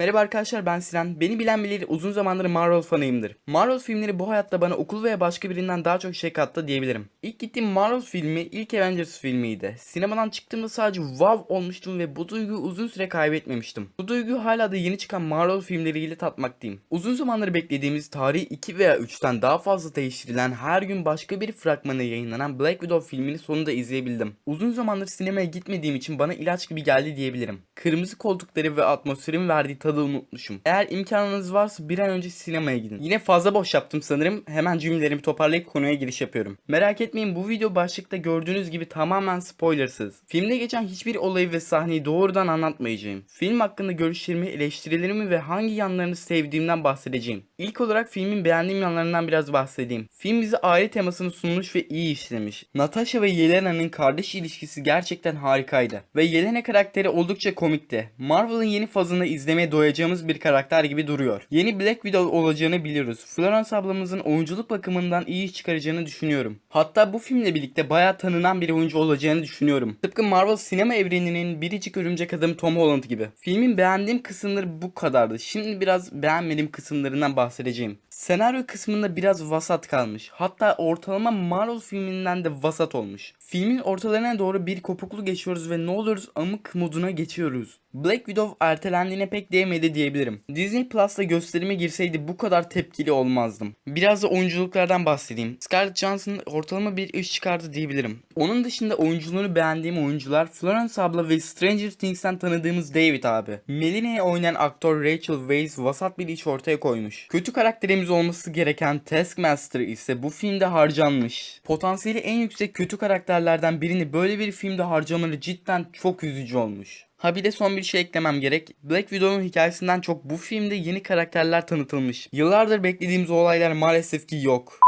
Merhaba arkadaşlar ben Sinan. Beni bilen bilir uzun zamandır Marvel fanıyımdır. Marvel filmleri bu hayatta bana okul veya başka birinden daha çok şey kattı diyebilirim. İlk gittiğim Marvel filmi ilk Avengers filmiydi. Sinemadan çıktığımda sadece wow olmuştum ve bu duyguyu uzun süre kaybetmemiştim. Bu duyguyu hala da yeni çıkan Marvel filmleriyle tatmaktayım. Uzun zamandır beklediğimiz tarihi 2 veya 3'ten daha fazla değiştirilen her gün başka bir fragmanı yayınlanan Black Widow filmini sonunda izleyebildim. Uzun zamandır sinemaya gitmediğim için bana ilaç gibi geldi diyebilirim. Kırmızı koltukları ve atmosferin verdiği unutmuşum. Eğer imkanınız varsa bir an önce sinemaya gidin. Yine fazla boş yaptım sanırım. Hemen cümlelerimi toparlayıp konuya giriş yapıyorum. Merak etmeyin bu video başlıkta gördüğünüz gibi tamamen spoilersız. Filmde geçen hiçbir olayı ve sahneyi doğrudan anlatmayacağım. Film hakkında görüşlerimi, eleştirilerimi ve hangi yanlarını sevdiğimden bahsedeceğim. İlk olarak filmin beğendiğim yanlarından biraz bahsedeyim. Film bize aile temasını sunmuş ve iyi işlemiş. Natasha ve Yelena'nın kardeş ilişkisi gerçekten harikaydı. Ve Yelena karakteri oldukça komikti. Marvel'ın yeni fazını izlemeye doyacağımız bir karakter gibi duruyor. Yeni Black Widow olacağını biliyoruz. Florence ablamızın oyunculuk bakımından iyi iş çıkaracağını düşünüyorum. Hatta bu filmle birlikte bayağı tanınan bir oyuncu olacağını düşünüyorum. Tıpkı Marvel sinema evreninin biricik örümcek adamı Tom Holland gibi. Filmin beğendiğim kısımları bu kadardı. Şimdi biraz beğenmediğim kısımlarından bahsedeceğim. Senaryo kısmında biraz vasat kalmış. Hatta ortalama Marvel filminden de vasat olmuş. Filmin ortalarına doğru bir kopuklu geçiyoruz ve ne oluruz amık moduna geçiyoruz. Black Widow ertelendiğine pek değmedi diyebilirim. Disney Plus'ta gösterime girseydi bu kadar tepkili olmazdım. Biraz da oyunculuklardan bahsedeyim. Scarlett Johansson ortalama bir iş çıkardı diyebilirim. Onun dışında oyunculuğunu beğendiğim oyuncular Florence abla ve Stranger Things'ten tanıdığımız David abi. Melina'yı oynayan aktör Rachel Weisz vasat bir iş ortaya koymuş. Kötü karakterimiz olması gereken Taskmaster ise bu filmde harcanmış. Potansiyeli en yüksek kötü karakterlerden birini böyle bir filmde harcamaları cidden çok üzücü olmuş. Ha bir de son bir şey eklemem gerek. Black Widow'un hikayesinden çok bu filmde yeni karakterler tanıtılmış. Yıllardır beklediğimiz olaylar maalesef ki yok.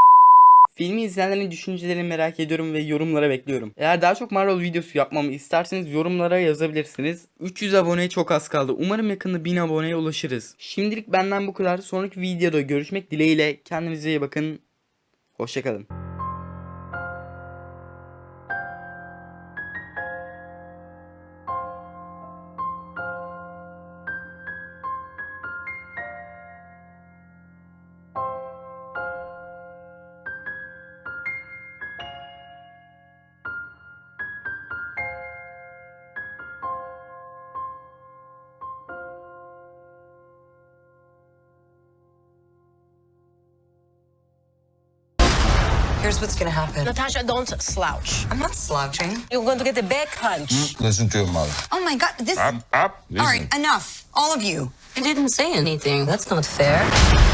Filmi izleyenlerin düşüncelerini merak ediyorum ve yorumlara bekliyorum. Eğer daha çok Marvel videosu yapmamı isterseniz yorumlara yazabilirsiniz. 300 aboneye çok az kaldı. Umarım yakında 1000 aboneye ulaşırız. Şimdilik benden bu kadar. Sonraki videoda görüşmek dileğiyle. Kendinize iyi bakın. Hoşçakalın. Here's what's gonna happen. Natasha, don't slouch. I'm not slouching. You're going to get a back punch. Mm, listen to your mother. Oh my god, this. Up, up. All right, enough. All of you. I didn't say anything. That's not fair.